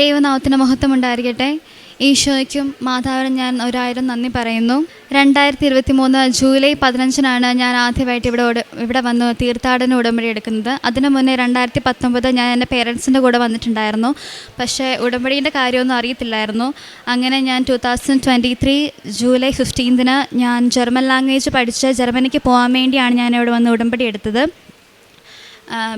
ദൈവനാമത്തിന് മഹത്വം ഉണ്ടായിരിക്കട്ടെ ഈശോയ്ക്കും മാതാവിനും ഞാൻ ഒരായിരം നന്ദി പറയുന്നു. രണ്ടായിരത്തി ഇരുപത്തി മൂന്ന് ജൂലൈ പതിനഞ്ചിനാണ് ഞാൻ ആദ്യമായിട്ട് ഇവിടെ ഇവിടെ വന്ന് തീർത്ഥാടന ഉടമ്പടി എടുക്കുന്നത്. അതിനു മുന്നേ രണ്ടായിരത്തി പത്തൊമ്പത് ഞാൻ എന്റെ പേരൻസിന്റെ കൂടെ വന്നിട്ടുണ്ടായിരുന്നു. പക്ഷേ ഉടമ്പടീന്റെ കാര്യമൊന്നും അറിയത്തില്ലായിരുന്നു. അങ്ങനെ ഞാൻ two thousand twenty three July ഫിഫ്റ്റീൻതിന് ഞാൻ ജർമ്മൻ ലാംഗ്വേജ് പഠിച്ച് ജർമ്മനിക്ക് പോകാൻ വേണ്ടിയാണ് ഞാൻ ഇവിടെ വന്ന് ഉടമ്പടി എടുത്തത്.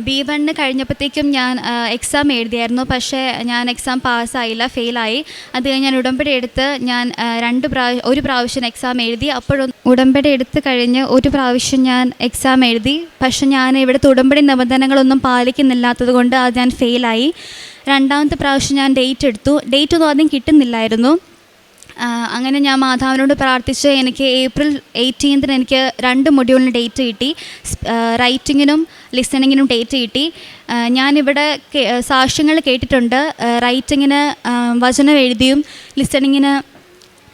ബി വണ്ണ് കഴിഞ്ഞപ്പോഴത്തേക്കും ഞാൻ എക്സാം എഴുതിയായിരുന്നു. പക്ഷേ ഞാൻ എക്സാം പാസ്സായില്ല ഫെയിലായി. അത് ഞാൻ ഉടമ്പടി എടുത്ത് ഞാൻ രണ്ട് പ്രാവശ്യം ഒരു പ്രാവശ്യം എക്സാം എഴുതി. അപ്പോഴൊന്ന് ഉടമ്പടി എടുത്ത് കഴിഞ്ഞ് ഒരു പ്രാവശ്യം ഞാൻ എക്സാം എഴുതി. പക്ഷെ ഞാൻ ഇവിടുത്തെ ഉടമ്പടി നിബന്ധനകളൊന്നും പാലിക്കുന്നില്ലാത്തത് കൊണ്ട് അത് ഞാൻ ഫെയിലായി. രണ്ടാമത്തെ പ്രാവശ്യം ഞാൻ ഡേറ്റ് എടുത്തു. ഡേറ്റ് ഒന്നും ആദ്യം കിട്ടുന്നില്ലായിരുന്നു. അങ്ങനെ ഞാൻ മാതാവിനോട് പ്രാർത്ഥിച്ച് എനിക്ക് ഏപ്രിൽ എയ്റ്റീൻത്തിന് എനിക്ക് രണ്ട് മൊഡ്യൂളിന് ഡേറ്റ് കിട്ടി. റൈറ്റിങ്ങിനും ലിസണിങ്ങിനും ഡേറ്റ് കിട്ടി. ഞാനിവിടെ സാക്ഷ്യങ്ങൾ കേട്ടിട്ടുണ്ട്. റൈറ്റിങ്ങിന് വചനം എഴുതിയും ലിസണിങ്ങിന്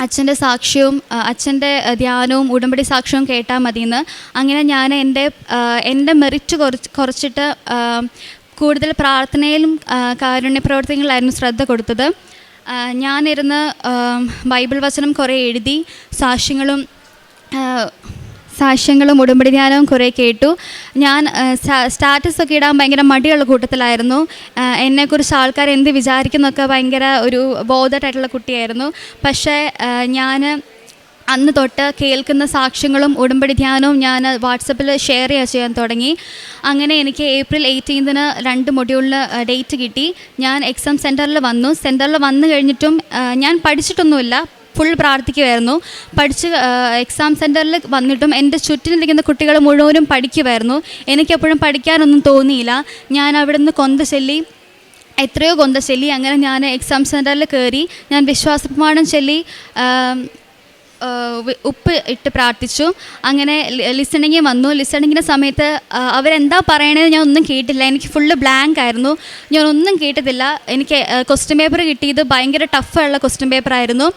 അച്ഛന്റെ സാക്ഷ്യവും അച്ഛന്റെ ധ്യാനവും ഉടമ്പടി സാക്ഷ്യവും കേട്ടാൽ മതിയെന്ന്. അങ്ങനെ ഞാൻ എന്റെ എന്റെ മെറിറ്റ് കുറച്ച് കുറച്ചിട്ട് കൂടുതൽ പ്രാർത്ഥനയിലും കാരുണ്യ പ്രവർത്തനങ്ങളിലായിരുന്നു ശ്രദ്ധ കൊടുത്തത്. ഞാനിരുന്ന് ബൈബിൾ വചനം കുറേ എഴുതി സാക്ഷ്യങ്ങളും സാക്ഷ്യങ്ങളും ഉടമ്പടി ധ്യാനവും കുറേ കേട്ടു. ഞാൻ സ്റ്റാറ്റസ് ഒക്കെ ഇടാൻ ഭയങ്കര മടിയുള്ള കൂട്ടത്തിലായിരുന്നു. എന്നെക്കുറിച്ച് ആൾക്കാർ എന്ത് വിചാരിക്കുന്നൊക്കെ ഭയങ്കര ഒരു ബോധമായിട്ടുള്ള കുട്ടിയായിരുന്നു. പക്ഷേ ഞാൻ അന്ന് തൊട്ട് കേൾക്കുന്ന സാക്ഷ്യങ്ങളും ഉടമ്പടി ധ്യാനവും ഞാൻ വാട്സപ്പിൽ ഷെയർ ചെയ്യാൻ തുടങ്ങി. അങ്ങനെ എനിക്ക് ഏപ്രിൽ എയ്റ്റീൻതിന് രണ്ട് മൊഡ്യൂളിന് ഡേറ്റ് കിട്ടി. ഞാൻ എക്സാം സെന്ററിൽ വന്നു. സെന്ററിൽ വന്നു കഴിഞ്ഞിട്ടും ഞാൻ പഠിച്ചിട്ടൊന്നുമില്ല. ഫുൾ പ്രാർത്ഥിക്കുമായിരുന്നു പഠിച്ച് എക്സാം സെന്ററിൽ വന്നിട്ടും എന്റെ ചുറ്റിനിരിക്കുന്ന കുട്ടികൾ മുഴുവനും പഠിക്കുമായിരുന്നു എനിക്കെപ്പോഴും പഠിക്കാനൊന്നും തോന്നിയില്ല. ഞാൻ അവിടുന്ന് കൊന്ത ചൊല്ലി എത്രയോ കൊന്ത ചൊല്ലി അങ്ങനെ ഞാൻ എക്സാം സെന്ററിൽ കയറി ഞാൻ വിശ്വാസപ്രമാണം ചൊല്ലി ഉപ്പ് ഇട്ട് പ്രാർത്ഥിച്ചു. അങ്ങനെ ലിസണിങ് വന്നു. ലിസണിങ്ങിന്റെ സമയത്ത് അവരെന്താ പറയണത് ഞാൻ ഒന്നും കേട്ടില്ല. എനിക്ക് ഫുള്ള് ബ്ലാങ്ക് ആയിരുന്നു. ഞാൻ ഒന്നും കേട്ടതില്ല എനിക്ക് ക്വസ്റ്റ്യൻ പേപ്പർ കിട്ടിയത് ഭയങ്കര ടഫുള്ള ക്വസ്റ്റ്യൻ പേപ്പർ ആയിരുന്നു.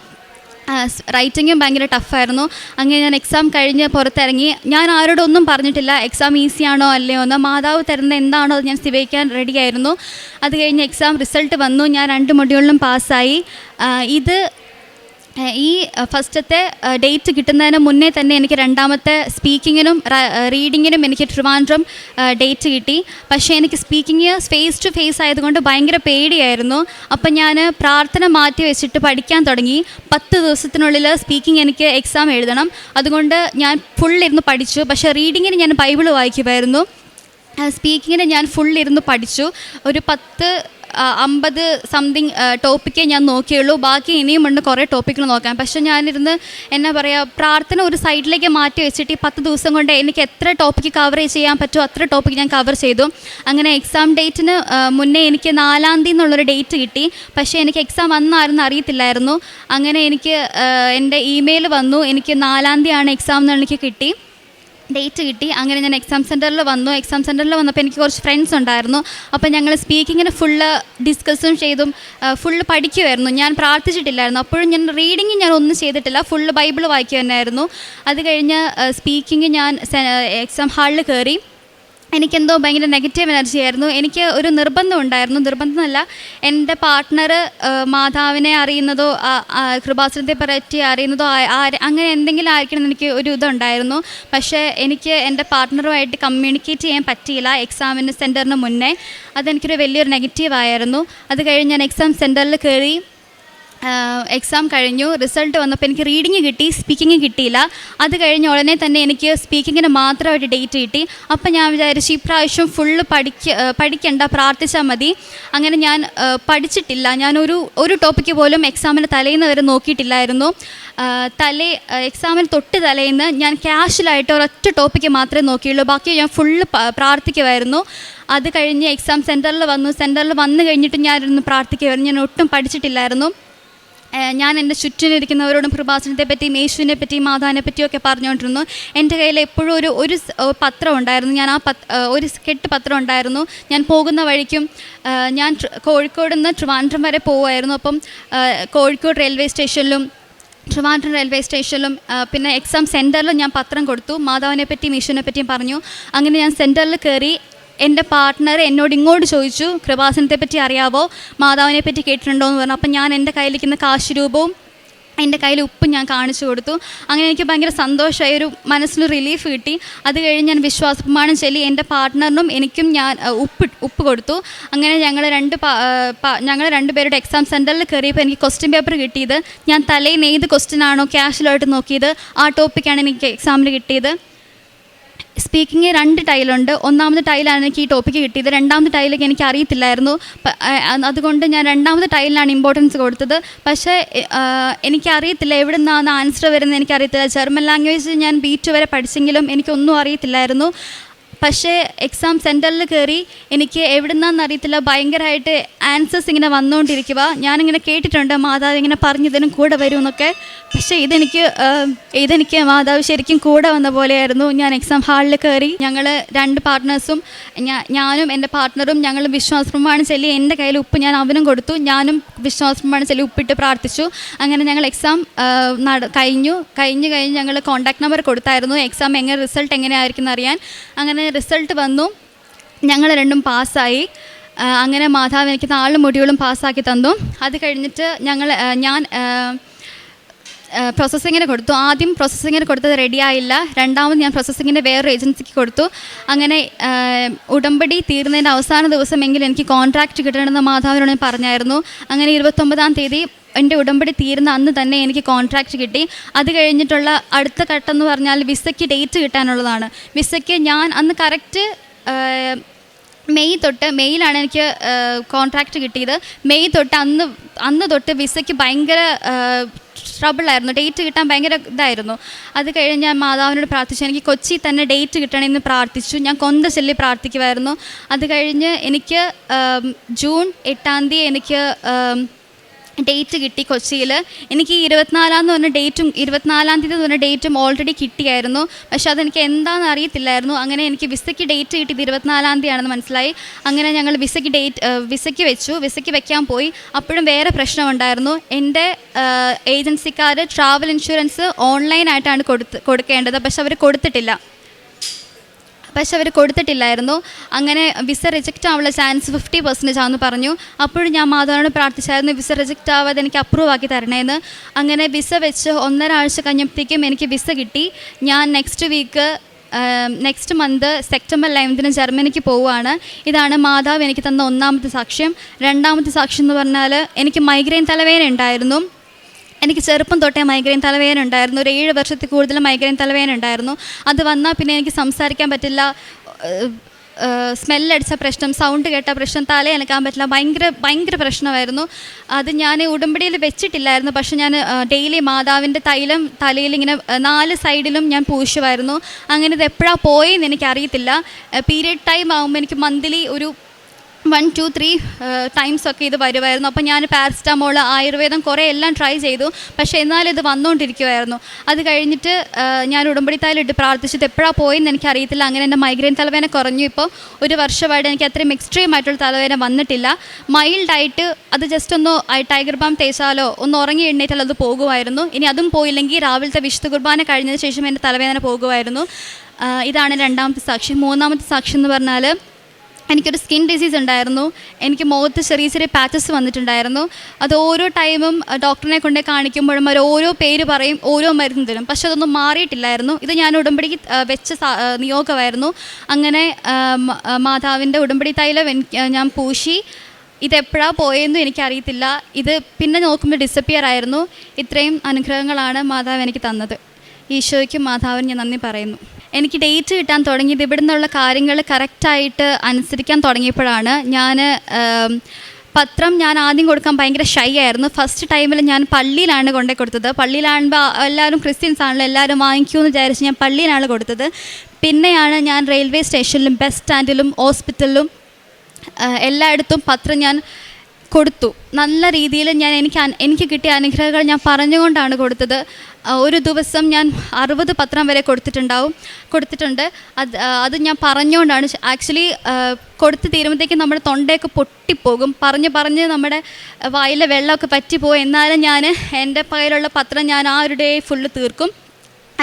റൈറ്റിങ്ങും ഭയങ്കര ടഫായിരുന്നു അങ്ങനെ ഞാൻ എക്സാം കഴിഞ്ഞ് പുറത്തിറങ്ങി. ഞാൻ ആരോടൊന്നും പറഞ്ഞിട്ടില്ല. എക്സാം ഈസിയാണോ അല്ലയോ എന്ന്. മാതാവ് തരുന്ന എന്താണോ അത് ഞാൻ സ്ഥിരീകരിക്കാൻ റെഡിയായിരുന്നു അത് കഴിഞ്ഞ് എക്സാം റിസൾട്ട് വന്നു. ഞാൻ രണ്ട് മൊഡ്യൂളിലും പാസ്സായി ഇത് ഈ ഫസ്റ്റത്തെ ഡേറ്റ് കിട്ടുന്നതിന് മുന്നേ തന്നെ എനിക്ക് രണ്ടാമത്തെ സ്പീക്കിങ്ങിനും റീഡിങ്ങിനും എനിക്ക് ട്രിവാൻഡ്രം ഡേറ്റ് കിട്ടി. പക്ഷേ എനിക്ക് സ്പീക്കിങ് ഫേസ് ടു ഫേസ് ആയതുകൊണ്ട് ഭയങ്കര പേടിയായിരുന്നു. അപ്പം ഞാൻ പ്രാർത്ഥന മാറ്റി വെച്ചിട്ട് പഠിക്കാൻ തുടങ്ങി. പത്ത് ദിവസത്തിനുള്ളിൽ സ്പീക്കിംഗ് എനിക്ക് എക്സാം എഴുതണം. അതുകൊണ്ട് ഞാൻ ഫുൾ ഇരുന്ന് പഠിച്ചു. പക്ഷേ റീഡിങ്ങിന് ഞാൻ ബൈബിൾ വായിക്കുമായിരുന്നു. സ്പീക്കിങ്ങിന് ഞാൻ ഫുൾ ഇരുന്ന് പഠിച്ചു. ഒരു പത്ത് അമ്പത് സംതിങ് ടോപ്പിക്കേ ഞാൻ നോക്കിയുള്ളൂ. ബാക്കി ഇനിയും ഉണ്ട് കുറേ ടോപ്പിക്കുകൾ നോക്കാം. പക്ഷെ ഞാനിരുന്ന് എന്നാ പറയുക പ്രാർത്ഥന ഒരു സൈഡിലേക്ക് മാറ്റി വെച്ചിട്ട് ഈ പത്ത് ദിവസം കൊണ്ട് എനിക്ക് എത്ര ടോപ്പിക്ക് കവർ ചെയ്യാൻ പറ്റുമോ അത്ര ടോപ്പിക്ക് ഞാൻ കവർ ചെയ്തു. അങ്ങനെ എക്സാം ഡേറ്റിന് മുന്നേ എനിക്ക് നാലാം തീയതി എന്നുള്ളൊരു ഡേറ്റ് കിട്ടി. പക്ഷേ എനിക്ക് എക്സാം വന്നായിരുന്നു അറിയത്തില്ലായിരുന്നു. അങ്ങനെ എനിക്ക് എന്റെ ഇമെയിൽ വന്നു. എനിക്ക് നാലാം തീയതിയാണ് എക്സാം എന്ന് എനിക്ക് കിട്ടി. ഡേറ്റ് കിട്ടി. അങ്ങനെ ഞാൻ എക്സാം സെന്ററിൽ വന്നു. എക്സാം സെന്ററിൽ വന്നപ്പോൾ എനിക്ക് കുറച്ച് ഫ്രണ്ട്സ് ഉണ്ടായിരുന്നു. അപ്പോൾ ഞങ്ങൾ സ്പീക്കിങ്ങിന് ഫുള്ള് ഡിസ്കസും ചെയ്തും ഫുള്ള് പഠിക്കുമായിരുന്നു ഞാൻ പ്രാർത്ഥിച്ചിട്ടില്ലായിരുന്നു. അപ്പോഴും ഞാൻ റീഡിങ് ഞാൻ ഒന്നും ചെയ്തിട്ടില്ല. ഫുള്ള് ബൈബിൾ വായിക്കുക തന്നെയായിരുന്നു അത് കഴിഞ്ഞ് സ്പീക്കിംഗ് ഞാൻ എക്സാം ഹാളിൽ കയറി എനിക്കെന്തോ ഭയങ്കര നെഗറ്റീവ് എനർജി ആയിരുന്നു. എനിക്ക് ഒരു നിർബന്ധം ഉണ്ടായിരുന്നു. നിർബന്ധമല്ല എന്റെ പാർട്ട്ണർ മാതാവിനെ അറിയുന്നതോ കൃപാസനത്തെ പറ്റി അറിയുന്നതോ അങ്ങനെ എന്തെങ്കിലും ആയിരിക്കണം എനിക്ക് ഒരു ഇതുണ്ടായിരുന്നു. പക്ഷേ എനിക്ക് എന്റെ പാർട്ട്ണറുമായിട്ട് കമ്മ്യൂണിക്കേറ്റ് ചെയ്യാൻ പറ്റിയില്ല. എക്സാമിന് സെന്ററിന് മുന്നേ. അതെനിക്കൊരു വലിയൊരു നെഗറ്റീവ് ആയിരുന്നു. അത് കഴിഞ്ഞ് ഞാൻ എക്സാം സെന്ററിൽ കയറി എക്സാം കഴിഞ്ഞു. റിസൾട്ട് വന്നപ്പോൾ എനിക്ക് റീഡിങ് കിട്ടി സ്പീക്കിംഗ് കിട്ടിയില്ല. അത് കഴിഞ്ഞ ഉടനെ തന്നെ എനിക്ക് സ്പീക്കിങ്ങിന് മാത്രമായിട്ട് ഡേറ്റ് കിട്ടി. അപ്പം ഞാൻ വിചാരിച്ചു ഈ പ്രാവശ്യം ഫുള്ള് പഠിക്ക പഠിക്കണ്ട പ്രാർത്ഥിച്ചാൽ മതി. അങ്ങനെ ഞാൻ പഠിച്ചിട്ടില്ല. ഞാനൊരു ഒരു ടോപ്പിക്ക് പോലും എക്സാമിന് തലേന്ന് വരെ നോക്കിയിട്ടില്ലായിരുന്നു. തലേ എക്സാമിന് തൊട്ട് തലേന്ന് ഞാൻ ക്യാഷ്വലായിട്ട് ഒരൊറ്റ ടോപ്പിക്ക് മാത്രമേ നോക്കിയുള്ളൂ. ബാക്കി ഞാൻ ഫുള്ള് പ്രാർത്ഥിക്കുമായിരുന്നു അത് കഴിഞ്ഞ് എക്സാം സെന്ററിൽ വന്നു. സെന്ററിൽ വന്നു കഴിഞ്ഞിട്ട് ഞാനിരുന്ന് പ്രാർത്ഥിക്കുമായിരുന്നു ഞാൻ ഒട്ടും പഠിച്ചിട്ടില്ലായിരുന്നു. ഞാൻ എന്റെ ചുറ്റിനിരിക്കുന്നവരോടും കൃപാസനത്തെ പറ്റിയും യേശുവിനെ പറ്റിയും മാതാവിനെ പറ്റിയൊക്കെ പറഞ്ഞുകൊണ്ടിരുന്നു. എന്റെ കയ്യിൽ എപ്പോഴും ഒരു ഒരു പത്രം ഉണ്ടായിരുന്നു. ഞാൻ ആ പത് ഒരു കെട്ട് പത്രം ഉണ്ടായിരുന്നു. ഞാൻ പോകുന്ന വഴിക്കും ഞാൻ കോഴിക്കോട് നിന്ന് ട്രിവാൻഡ്രം വരെ പോവുമായിരുന്നു. അപ്പം കോഴിക്കോട് റെയിൽവേ സ്റ്റേഷനിലും ട്രിവാൻഡ്രം റെയിൽവേ സ്റ്റേഷനിലും പിന്നെ എക്സാം സെന്ററിലും ഞാൻ പത്രം കൊടുത്തു. മാതാവിനെ പറ്റിയും യേശുവിനെ പറ്റിയും പറഞ്ഞു. അങ്ങനെ ഞാൻ സെന്ററിൽ കയറി എന്റെ പാർട്ട്ണർ എന്നോട് ഇങ്ങോട്ട് ചോദിച്ചു കൃപാസനത്തെ പറ്റി അറിയാവോ? മാതാവിനെ പറ്റി കേട്ടിട്ടുണ്ടോ? എന്ന് പറഞ്ഞു. അപ്പം ഞാൻ എന്റെ കയ്യിലിരിക്കുന്ന കാശ് രൂപവും എന്റെ കയ്യിൽ ഉപ്പ് ഞാൻ കാണിച്ചു കൊടുത്തു. അങ്ങനെ എനിക്ക് ഭയങ്കര സന്തോഷമായി ഒരു മനസ്സിന് റിലീഫ് കിട്ടി. അത് കഴിഞ്ഞ് ഞാൻ വിശ്വാസപ്രമാണം ചൊല്ലി എന്റെ പാർട്ട്ണറിനും എനിക്കും ഞാൻ ഉപ്പ് ഉപ്പ് കൊടുത്തു. അങ്ങനെ ഞങ്ങൾ രണ്ട് ഞങ്ങൾ രണ്ടുപേരുടെ എക്സാം സെന്ററിൽ കയറിയപ്പോൾ എനിക്ക് ക്വസ്റ്റ്യൻ പേപ്പർ കിട്ടിയത്. ഞാൻ തലേന്ന് ഏത് ക്വസ്റ്റ്യൻ ആണോ ക്യാഷിലോട്ട് നോക്കിയത്. ആ ടോപ്പിക്കാണ് എനിക്ക് എക്സാമിൽ കിട്ടിയത്. സ്പീക്കിംഗ് രണ്ട് ടൈലുണ്ട്. ഒന്നാമത്തെ ടൈലാണ് എനിക്ക് ഈ ടോപ്പിക്ക് കിട്ടിയത്. രണ്ടാമത്തെ ടൈലൊക്കെ എനിക്ക് അറിയത്തില്ലായിരുന്നു അതുകൊണ്ട് ഞാൻ രണ്ടാമത്തെ ടൈലിനാണ് ഇമ്പോർട്ടൻസ് കൊടുത്തത്. പക്ഷേ എനിക്കറിയത്തില്ല എവിടെ നിന്നാണ് ആൻസർ വരുന്നത് എനിക്കറിയത്തില്ല. ജർമ്മൻ ലാംഗ്വേജ് ഞാൻ ബി വരെ പഠിച്ചെങ്കിലും എനിക്കൊന്നും അറിയത്തില്ലായിരുന്നു. പക്ഷേ എക്സാം സെന്ററിൽ കയറി എനിക്ക് എവിടെ നിന്നാന്ന് അറിയത്തില്ല ഭയങ്കരമായിട്ട് ആൻസേഴ്സ് ഇങ്ങനെ വന്നുകൊണ്ടിരിക്കുക ഞാനിങ്ങനെ കേട്ടിട്ടുണ്ട് മാതാവ് ഇങ്ങനെ പറഞ്ഞതിനും കൂടെ വരുമെന്നൊക്കെ. പക്ഷേ ഇതെനിക്ക് ഇതെനിക്ക് മാതാവ് ശരിക്കും കൂടെ വന്ന പോലെയായിരുന്നു. ഞാൻ എക്സാം ഹാളിൽ കയറി ഞങ്ങൾ രണ്ട് പാർട്ട്നേഴ്സും ഞാനും എന്റെ പാർട്ട്ണറും ഞങ്ങൾ വിശ്വാസപ്രമാണം ചൊല്ലി എന്റെ കയ്യിൽ ഉപ്പ് ഞാൻ അവനും കൊടുത്തു. ഞാനും വിശ്വാസപ്രമാണം ചൊല്ലി ഉപ്പിട്ട് പ്രാർത്ഥിച്ചു. അങ്ങനെ ഞങ്ങൾ എക്സാം നട കഴിഞ്ഞു. കഴിഞ്ഞ് കഴിഞ്ഞ് ഞങ്ങൾ കോൺടാക്ട് നമ്പർ കൊടുത്തായിരുന്നു. എക്സാം എങ്ങനെ റിസൾട്ട് എങ്ങനെയായിരിക്കും എന്നറിയാൻ അങ്ങനെ റിസൾട്ട് വന്നു. ഞങ്ങൾ രണ്ടും പാസ്സായി. അങ്ങനെ മാതാവ് എനിക്ക് നാല് മൊഡ്യൂളും പാസ്സാക്കി തന്നു. അത് കഴിഞ്ഞിട്ട് ഞങ്ങൾ ഞാൻ പ്രോസസ്സിങ്ങിന് കൊടുത്തു. ആദ്യം പ്രോസസ്സിങ്ങിന് കൊടുത്തത് റെഡിയായില്ല രണ്ടാമത് ഞാൻ പ്രോസസ്സിങ്ങിന്റെ വേറൊരു ഏജൻസിക്ക് കൊടുത്തു. അങ്ങനെ ഉടമ്പടി തീർന്നതിന്റെ അവസാന ദിവസമെങ്കിലും എനിക്ക് കോൺട്രാക്റ്റ് കിട്ടണമെന്ന് മാധവനോട് ഞാൻ പറഞ്ഞായിരുന്നു. അങ്ങനെ ഇരുപത്തൊമ്പതാം തീയതി എന്റെ ഉടമ്പടി തീരുന്ന അന്ന് തന്നെ എനിക്ക് കോൺട്രാക്റ്റ് കിട്ടി. അത് കഴിഞ്ഞിട്ടുള്ള അടുത്ത ഘട്ടം എന്ന് പറഞ്ഞാൽ വിസയ്ക്ക് ഡേറ്റ് കിട്ടാനുള്ളതാണ്. വിസയ്ക്ക് ഞാൻ അന്ന് കറക്റ്റ് മെയ് തൊട്ട് മെയ്യിലാണ് എനിക്ക് കോൺട്രാക്റ്റ് കിട്ടിയത്. മെയ് തൊട്ട് അന്ന് അന്ന് തൊട്ട് വിസയ്ക്ക് ഭയങ്കര ട്രബിളായിരുന്നു ഡേറ്റ് കിട്ടാൻ ഭയങ്കര ഇതായിരുന്നു. അത് കഴിഞ്ഞ് ഞാൻ മാതാവിനോട് പ്രാർത്ഥിച്ചു. എനിക്ക് കൊച്ചി തന്നെ ഡേറ്റ് കിട്ടണമെന്ന് പ്രാർത്ഥിച്ചു. ഞാൻ കൊന്ത ചൊല്ലി പ്രാർത്ഥിക്കുമായിരുന്നു അത് കഴിഞ്ഞ് എനിക്ക് ജൂൺ എട്ടാം തീയതി എനിക്ക് ഡേറ്റ് കിട്ടി കൊച്ചിയിൽ എനിക്ക് ഇരുപത്തിനാലാം എന്ന് പറഞ്ഞ ഡേറ്റും ഇരുപത്തിനാലാം തീയതി എന്ന് പറഞ്ഞ ഡേറ്റും ഓൾറെഡി കിട്ടിയായിരുന്നു. പക്ഷെ അതെനിക്ക് എന്താണെന്ന് അറിയത്തില്ലായിരുന്നു. അങ്ങനെ എനിക്ക് വിസയ്ക്ക് ഡേറ്റ് കിട്ടിയത് ഇരുപത്തിനാലാം തീയതി ആണെന്ന് മനസ്സിലായി. അങ്ങനെ ഞങ്ങൾ വിസയ്ക്ക് ഡേറ്റ് വിസയ്ക്ക് വെച്ചു. വിസയ്ക്ക് വെക്കാൻ പോയി. അപ്പോഴും വേറെ പ്രശ്നമുണ്ടായിരുന്നു എന്റെ ഏജൻസിക്കാർ ട്രാവൽ ഇൻഷുറൻസ് ഓൺലൈനായിട്ടാണ് കൊടുത്ത് കൊടുക്കേണ്ടത്. പക്ഷെ അവർ കൊടുത്തിട്ടില്ല. പക്ഷെ അവർ കൊടുത്തിട്ടില്ലായിരുന്നു. അങ്ങനെ വിസ റിജക്റ്റ് ആവാനുള്ള ചാൻസ് ഫിഫ്റ്റി പെർസെന്റേജ് ആണെന്ന് പറഞ്ഞു. അപ്പോഴും ഞാൻ മാധവനോട് പ്രാർത്ഥിച്ചായിരുന്നു വിസ റിജക്റ്റ് ആവാതെ എനിക്ക് അപ്രൂവ് ആക്കി തരണേന്ന്. അങ്ങനെ വിസ വെച്ച് ഒന്നര ആഴ്ച കഴിഞ്ഞപ്പോഴത്തേക്കും എനിക്ക് വിസ കിട്ടി. ഞാൻ next week next month September ലെവൻത്തിന് ജർമ്മനിക്ക് പോവുകയാണ്. ഇതാണ് മാതാവ് എനിക്ക് തന്ന ഒന്നാമത്തെ സാക്ഷ്യം. രണ്ടാമത്തെ സാക്ഷ്യം എന്ന് പറഞ്ഞാൽ എനിക്ക് മൈഗ്രെയിൻ തലവേദന ഉണ്ടായിരുന്നു. എനിക്ക് ചെറുപ്പം തൊട്ടേ മൈഗ്രെയിൻ തലവേദന ഉണ്ടായിരുന്നു. ഒരു ഏഴ് വർഷത്തിൽ കൂടുതൽ മൈഗ്രെയിൻ തലവേദന ഉണ്ടായിരുന്നു. അത് വന്നാൽ പിന്നെ എനിക്ക് സംസാരിക്കാൻ പറ്റില്ല. സ്മെല്ലടിച്ച പ്രശ്നം സൗണ്ട് കേട്ട പ്രശ്നം തല അനക്കാൻ പറ്റില്ല. ഭയങ്കര ഭയങ്കര പ്രശ്നമായിരുന്നു. അത് ഞാൻ ഉടമ്പടിയിൽ വെച്ചിട്ടില്ലായിരുന്നു. പക്ഷെ ഞാൻ ഡെയിലി മാതാവിന്റെ തൈലം തലയിൽ ഇങ്ങനെ നാല് സൈഡിലും ഞാൻ പൂശുമായിരുന്നു. അങ്ങനെ ഇത് എപ്പോഴാണ് പോയെന്ന് എനിക്കറിയത്തില്ല. പീരിയഡ് ടൈം ആകുമ്പോൾ എനിക്ക് മന്ത്ലി ഒരു വൺ ടു ത്രീ ടൈംസ് ഒക്കെ ഇത് വരുമായിരുന്നു അപ്പോൾ ഞാൻ പാരസിറ്റമോൾ ആയുർവേദം കുറേ എല്ലാം ട്രൈ ചെയ്തു. പക്ഷേ എന്നാലും ഇത് വന്നുകൊണ്ടിരിക്കുമായിരുന്നു അത് കഴിഞ്ഞിട്ട് ആ, ഞാൻ ഉടമ്പടി തൈലിട്ട് പ്രാർത്ഥിച്ചത് എപ്പോഴാണ് പോയെന്ന് എനിക്കറിയത്തില്ല. അങ്ങനെ എന്റെ മൈഗ്രെയിൻ തലവേദന കുറഞ്ഞു. ഇപ്പോൾ ഒരു വർഷമായിട്ട് എനിക്ക് അത്രയും എക്സ്ട്രീം ആയിട്ടുള്ള തലവേദന വന്നിട്ടില്ല. മൈൽഡായിട്ട് അത് ജസ്റ്റ് ഒന്ന് ടൈഗർ ബാം തേച്ചാലോ ഒന്ന് ഉറങ്ങി എണ്ണീറ്റാൽ അത് പോകുമായിരുന്നു. ഇനി അതും പോയില്ലെങ്കിൽ രാവിലത്തെ വിശുദ്ധ കുർബാന കഴിഞ്ഞതിന് ശേഷം എന്റെ തലവേദന പോകുമായിരുന്നു. ഇതാണ് രണ്ടാമത്തെ സാക്ഷി. മൂന്നാമത്തെ സാക്ഷി എന്ന് പറഞ്ഞാൽ എനിക്കൊരു സ്കിൻ ഡിസീസ് ഉണ്ടായിരുന്നു. എനിക്ക് മുഖത്ത് ചെറിയ ചെറിയ പാച്ചസ് വന്നിട്ടുണ്ടായിരുന്നു. അത് ഓരോ ടൈമും ഡോക്ടറിനെ കൊണ്ട് കാണിക്കുമ്പോഴും അവർ ഓരോ പേര് പറയും ഓരോ മരുന്ന് തരും. പക്ഷെ അതൊന്നും മാറിയിട്ടില്ലായിരുന്നു. ഇത് ഞാൻ ഉടമ്പടിക്ക് വെച്ച നിയോഗമായിരുന്നു. അങ്ങനെ മാതാവിന്റെ ഉടമ്പടി തൈലം ഞാൻ പൂശി. ഇതെപ്പോഴാണ് പോയെന്നും എനിക്കറിയത്തില്ല. ഇത് പിന്നെ നോക്കുമ്പോൾ ഡിസപ്പിയർ ആയിരുന്നു. ഇത്രയും അനുഗ്രഹങ്ങളാണ് മാതാവ് എനിക്ക് തന്നത്. ഈശോയ്ക്കും മാതാവിന് ഞാൻ നന്ദി പറയുന്നു. എനിക്ക് ഡേറ്റ് കിട്ടാൻ തുടങ്ങിയത് ഇവിടെ നിന്നുള്ള കാര്യങ്ങൾ കറക്റ്റായിട്ട് അനുസരിക്കാൻ തുടങ്ങിയപ്പോഴാണ്. ഞാൻ പത്രം ഞാൻ ആദ്യം കൊടുക്കാൻ ഭയങ്കര ഷൈ ആയിരുന്നു. ഫസ്റ്റ് ടൈമിൽ ഞാൻ പള്ളിയിലാണ് കൊണ്ടേ കൊടുത്തത്. പള്ളിയിലാകുമ്പോൾ എല്ലാവരും ക്രിസ്ത്യൻസ് ആണല്ലോ എല്ലാവരും വാങ്ങിക്കുമെന്ന് വിചാരിച്ച് ഞാൻ പള്ളിയിലാണ് കൊടുത്തത്. പിന്നെയാണ് ഞാൻ റെയിൽവേ സ്റ്റേഷനിലും ബസ് സ്റ്റാൻഡിലും ഹോസ്പിറ്റലിലും എല്ലായിടത്തും പത്രം ഞാൻ കൊടുത്തു. നല്ല രീതിയിൽ ഞാൻ എനിക്ക് എനിക്ക് കിട്ടിയ അനുഗ്രഹങ്ങൾ ഞാൻ പറഞ്ഞുകൊണ്ടാണ് കൊടുത്തത്. ഒരു ദിവസം ഞാൻ അറുപത് പത്രം വരെ കൊടുത്തിട്ടുണ്ടാവും കൊടുത്തിട്ടുണ്ട്. അത് അത് ഞാൻ പറഞ്ഞുകൊണ്ടാണ് ആക്ച്വലി കൊടുത്ത് തീരുമ്പോഴത്തേക്കും നമ്മുടെ തൊണ്ടയൊക്കെ പൊട്ടിപ്പോകും. പറഞ്ഞ് പറഞ്ഞ് നമ്മുടെ വായിലെ വെള്ളമൊക്കെ പറ്റിപ്പോകും എന്നാലും ഞാൻ എന്റെ പകലുള്ള പത്രം ഞാൻ ആ ഒരു ഡേ ഫുള്ള് തീർക്കും.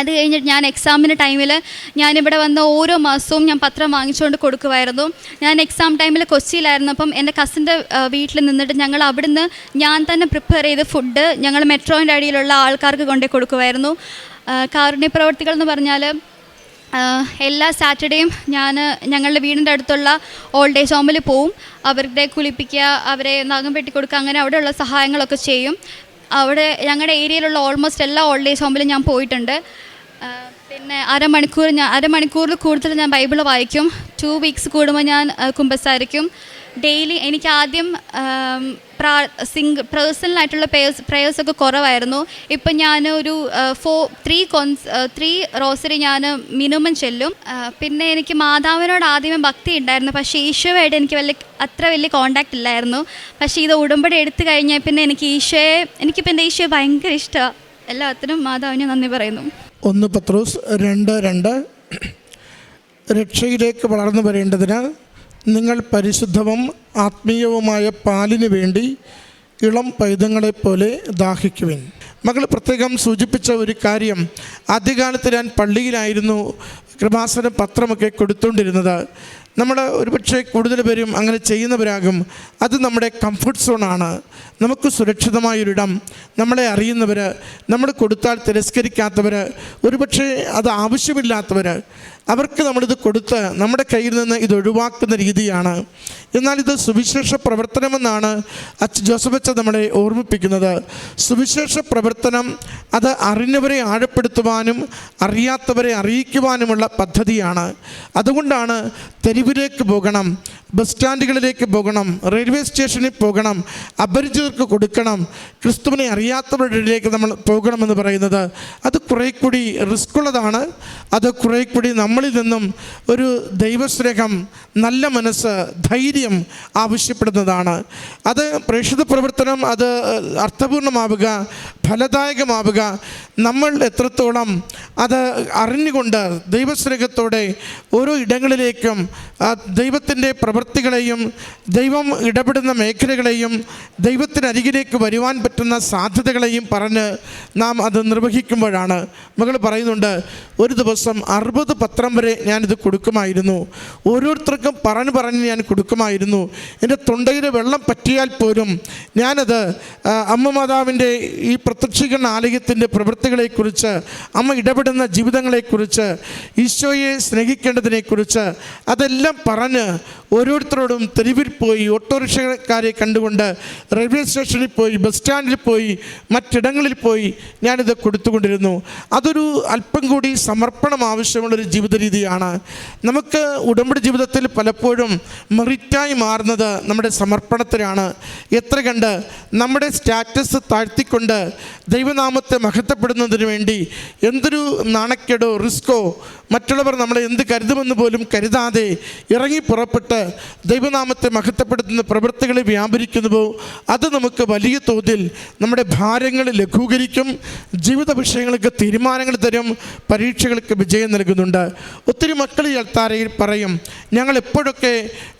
അത് കഴിഞ്ഞിട്ട് ഞാൻ എക്സാമിന്റെ ടൈമിൽ ഞാനിവിടെ വന്ന ഓരോ മാസവും ഞാൻ പത്രം വാങ്ങിച്ചുകൊണ്ട് കൊടുക്കുമായിരുന്നു ഞാൻ എക്സാം ടൈമിൽ കൊച്ചിയിലായിരുന്നു. അപ്പം എന്റെ കസിന്റെ വീട്ടിൽ നിന്നിട്ട് ഞങ്ങൾ അവിടുന്ന് ഞാൻ തന്നെ പ്രിപ്പയർ ചെയ്ത് ഫുഡ് ഞങ്ങൾ മെട്രോന്റെ അടിയിലുള്ള ആൾക്കാർക്ക് കൊണ്ടേ കൊടുക്കുമായിരുന്നു കാരുണ്യ പ്രവർത്തികൾ എന്ന് പറഞ്ഞാൽ എല്ലാ സാറ്റർഡേയും ഞാൻ ഞങ്ങളുടെ വീടിന്റെ അടുത്തുള്ള ഓൾഡ് ഏജ് ഹോമിൽ പോവും. അവരുടെ കുളിപ്പിക്കുക അവരെ നഖം വെട്ടിക്കൊടുക്കുക അങ്ങനെ അവിടെയുള്ള സഹായങ്ങളൊക്കെ ചെയ്യും. അവിടെ ഞങ്ങളുടെ ഏരിയയിലുള്ള ഓൾമോസ്റ്റ് എല്ലാ ഓൾഡ് ഏജ് ഹോമിലും ഞാൻ പോയിട്ടുണ്ട്. പിന്നെ അരമണിക്കൂർ ഞാൻ അരമണിക്കൂറിൽ കൂടുതൽ ഞാൻ ബൈബിൾ വായിക്കും. ടു വീക്സ് കൂടുമ്പോൾ ഞാൻ കുമ്പസാരിക്കും. ഡെയിലി എനിക്ക് ആദ്യം പ്രാ സിംഗ് പേഴ്സണലായിട്ടുള്ള പ്രേയേഴ്സ് പ്രേയേഴ്സൊക്കെ കുറവായിരുന്നു. ഇപ്പം ഞാൻ ഒരു ഫോ ത്രീ കോൺസ് ത്രീ റോസറി ഞാൻ മിനിമം ചെല്ലും. പിന്നെ എനിക്ക് മാതാവിനോട് ആദ്യമേ ഭക്തി ഉണ്ടായിരുന്നു. പക്ഷേ ഈശോയായിട്ട് എനിക്ക് വലിയ അത്ര വലിയ കോണ്ടാക്റ്റ് ഇല്ലായിരുന്നു. പക്ഷേ ഇത് ഉടമ്പടി എടുത്തു കഴിഞ്ഞാൽ പിന്നെ എനിക്ക് ഈശോയെ എനിക്കിപ്പോൾ എന്റെ ഈശോയെ ഭയങ്കര ഇഷ്ടമാണ്. എല്ലാത്തിനും മാതാവിനെ നന്ദി പറയുന്നു. ഒന്ന് പത്രോസ് രണ്ട് രണ്ട്. രക്ഷയിലേക്ക് വളർന്നു വരേണ്ടതിന് നിങ്ങൾ പരിശുദ്ധവും ആത്മീയവുമായ പാലിന് വേണ്ടി ഇളം പൈതങ്ങളെപ്പോലെ ദാഹിക്കുവിൻ. മകൾ പ്രത്യേകം സൂചിപ്പിച്ച ഒരു കാര്യം ആദ്യകാലത്ത് ഞാൻ പള്ളിയിലായിരുന്നു കൃപാസന പത്രമൊക്കെ കൊടുത്തുകൊണ്ടിരുന്നത് നമ്മൾ ഒരുപക്ഷെ കൂടുതൽ പേരും അങ്ങനെ ചെയ്യുന്നവരാകും. അത് നമ്മുടെ കംഫർട്ട് സോണാണ് നമുക്ക് സുരക്ഷിതമായൊരിടം നമ്മളെ അറിയുന്നവർ നമ്മൾ കൊടുത്താൽ തിരസ്കരിക്കാത്തവർ ഒരുപക്ഷെ അത് ആവശ്യമില്ലാത്തവർ അവർക്ക് നമ്മളിത് കൊടുത്ത് നമ്മുടെ കയ്യിൽ നിന്ന് ഇത് ഒഴിവാക്കുന്ന രീതിയാണ്. എന്നാൽ ഇത് സുവിശേഷ പ്രവർത്തനമെന്നാണ് അച്ഛ ജോസഫ് അച്ഛൻ നമ്മളെ ഓർമ്മിപ്പിക്കുന്നത്. സുവിശേഷ പ്രവർത്തനം അത് അറിഞ്ഞവരെ ആഴപ്പെടുത്തുവാനും അറിയാത്തവരെ അറിയിക്കുവാനുമുള്ള പദ്ധതിയാണ്. അതുകൊണ്ടാണ് തെരുവിലേക്ക് പോകണം. ബസ് സ്റ്റാൻഡുകളിലേക്ക് പോകണം റെയിൽവേ സ്റ്റേഷനിൽ പോകണം അപരിചിതർക്ക് കൊടുക്കണം ക്രിസ്തുവിനെ അറിയാത്തവരുടെ ഇടയിലേക്ക് നമ്മൾ പോകണമെന്ന് പറയുന്നത് അത് കുറേ കൂടി റിസ്ക് ഉള്ളതാണ് അത് കുറേ കൂടി നമ്മളിൽ നിന്നും ഒരു ദൈവസ്നേഹം നല്ല മനസ്സ് ധൈര്യം ആവശ്യപ്പെടുന്നതാണ്. അത് പ്രേക്ഷിത പ്രവർത്തനം അത് അർത്ഥപൂർണമാവുക ഫലദായകമാവുക. നമ്മൾ എത്രത്തോളം അത് അറിഞ്ഞുകൊണ്ട് ദൈവസ്നേഹത്തോടെ ഓരോ ഇടങ്ങളിലേക്കും ആ ദൈവത്തിന്റെ പ്രവൃത്തികളെയും ദൈവം ഇടപെടുന്ന മേഖലകളെയും ദൈവത്തിനരികിലേക്ക് വരുവാൻ പറ്റുന്ന സാധ്യതകളെയും പറഞ്ഞ് നാം അത് നിർവഹിക്കുമ്പോഴാണ്. മകൾ പറയുന്നുണ്ട് ഒരു ദിവസം അറുപത് പത്രം വരെ ഞാനിത് കൊടുക്കുമായിരുന്നു. ഓരോരുത്തർക്കും പറഞ്ഞു പറഞ്ഞ് ഞാൻ കൊടുക്കുമായിരുന്നു. എന്റെ തൊണ്ടയിൽ വെള്ളം പറ്റിയാൽ പോലും ഞാനത് അമ്മ മാതാവിന്റെ ഈ പ്രത്യക്ഷീകരണ ആലയത്തിന്റെ പ്രവൃത്തികളെക്കുറിച്ച് അമ്മ ഇടപെടുന്ന ജീവിതങ്ങളെക്കുറിച്ച് ഈശോയെ സ്നേഹിക്കേണ്ടതിനെക്കുറിച്ച് അതെല്ലാം പറഞ്ഞ് ഓരോരുത്തരോടും തെരുവിൽ പോയി ഓട്ടോറിക്ഷക്കാരെ കണ്ടുകൊണ്ട് റെയിൽവേ സ്റ്റേഷനിൽ പോയി ബസ് സ്റ്റാൻഡിൽ പോയി മറ്റിടങ്ങളിൽ പോയി ഞാനിത് കൊടുത്തുകൊണ്ടിരുന്നു. അതൊരു അല്പം കൂടി സമർപ്പണം ആവശ്യമുള്ളൊരു ജീവിത രീതിയാണ്. നമുക്ക് ഉടമ്പടി ജീവിതത്തിൽ പലപ്പോഴും മെറിറ്റായി മാറുന്നത് നമ്മുടെ സമർപ്പണത്തിലാണ് എത്ര കണ്ട് നമ്മുടെ സ്റ്റാറ്റസ് താഴ്ത്തിക്കൊണ്ട് ദൈവനാമത്തെ മഹത്വപ്പെടുന്നതിന് വേണ്ടി എന്തൊരു നാണക്കേടോ റിസ്കോ മറ്റുള്ളവർ നമ്മളെ എന്ത് കരുതുമെന്ന് പോലും കരുതാതെ ഇറങ്ങി പുറപ്പെട്ട് ദൈവനാമത്തെ മഹത്വപ്പെടുത്തുന്ന പ്രവൃത്തികളെ വ്യാപരിക്കുന്നുവോ അത് നമുക്ക് വലിയ തോതിൽ നമ്മുടെ ഭാരങ്ങൾ ലഘൂകരിക്കും ജീവിത വിഷയങ്ങൾക്ക് തീരുമാനങ്ങൾ തരും പരീക്ഷകൾക്ക് വിജയം നൽകുന്നുണ്ട്. ഒത്തിരി മക്കൾ ഈ അൾത്താരയിൽ പറയും ഞങ്ങൾ എപ്പോഴൊക്കെ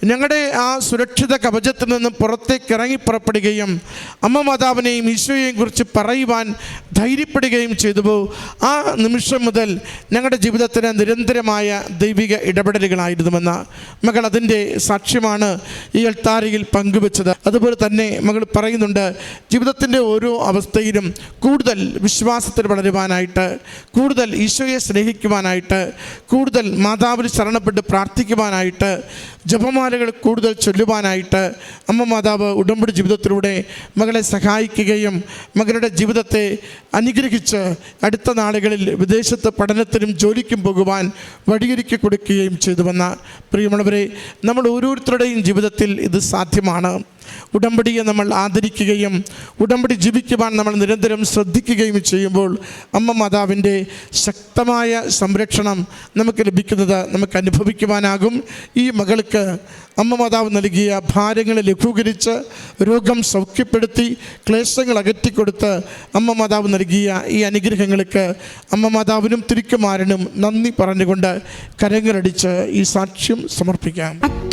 ഞങ്ങളുടെ ആ സുരക്ഷിത കവചത്തിൽ നിന്നും പുറത്തേക്ക് ഇറങ്ങി പുറപ്പെടുകയും അമ്മ മാതാവിനെയും ഈശോയെയും കുറിച്ച് പറയുവാൻ ധൈര്യപ്പെടുകയും ചെയ്തുവോ ആ നിമിഷം മുതൽ ഞങ്ങളുടെ ജീവിതത്തിന് നിരന്തരമായ ദൈവിക ഇടപെടലുകളായിരുന്നുവെന്ന മകൾ അതിന്റെ സാക്ഷ്യമാണ് ഈ അൾത്താരയിൽ പങ്കുവെച്ചത്. അതുപോലെ തന്നെ മകൾ പറയുന്നുണ്ട് ജീവിതത്തിന്റെ ഓരോ അവസ്ഥയിലും കൂടുതൽ വിശ്വാസത്തിൽ വളരുവാനായിട്ട് കൂടുതൽ ഈശോയെ സ്നേഹിക്കുവാനായിട്ട് കൂടുതൽ മാതാവിൽ ശരണപ്പെട്ട് പ്രാർത്ഥിക്കുവാനായിട്ട് ജപമാലകൾ കൂടുതൽ ചൊല്ലുവാനായിട്ട് അമ്മ മാതാവ് ഉടമ്പടി ജീവിതത്തിലൂടെ മകളെ സഹായിക്കുകയും മകളുടെ ജീവിതത്തെ അനുഗ്രഹിച്ച് അടുത്ത നാളുകളിൽ വിദേശത്ത് പഠനത്തിനും ജോലിക്കും പോകുവാൻ വഴിയൊരുക്കി കൊടുക്കുകയും ചെയ്തുവെന്ന പ്രിയമുള്ളവരെ നമ്മൾ ഓരോരുത്തരുടെയും ജീവിതത്തിൽ ഇത് സാധ്യമാണ്. ഉടമ്പടിയെ നമ്മൾ ആദരിക്കുകയും ഉടമ്പടി ജീവിക്കുവാൻ നമ്മൾ നിരന്തരം ശ്രദ്ധിക്കുകയും ചെയ്യുമ്പോൾ അമ്മ മാതാവിന്റെ ശക്തമായ സംരക്ഷണം നമുക്ക് ലഭിക്കുന്നത് നമുക്ക് അനുഭവിക്കുവാനാകും. ഈ മകൾക്ക് അമ്മ മാതാവ് നൽകിയ ഭാരങ്ങളെ ലഘൂകരിച്ച് രോഗം സൗഖ്യപ്പെടുത്തി ക്ലേശങ്ങൾ അകറ്റിക്കൊടുത്ത് അമ്മ മാതാവ് നൽകിയ ഈ അനുഗ്രഹങ്ങൾക്ക് അമ്മ മാതാവിനും തിരിക്കുമാരനും നന്ദി പറഞ്ഞുകൊണ്ട് കരങ്ങളടിച്ച് ഈ സാക്ഷ്യം സമർപ്പിക്കാം.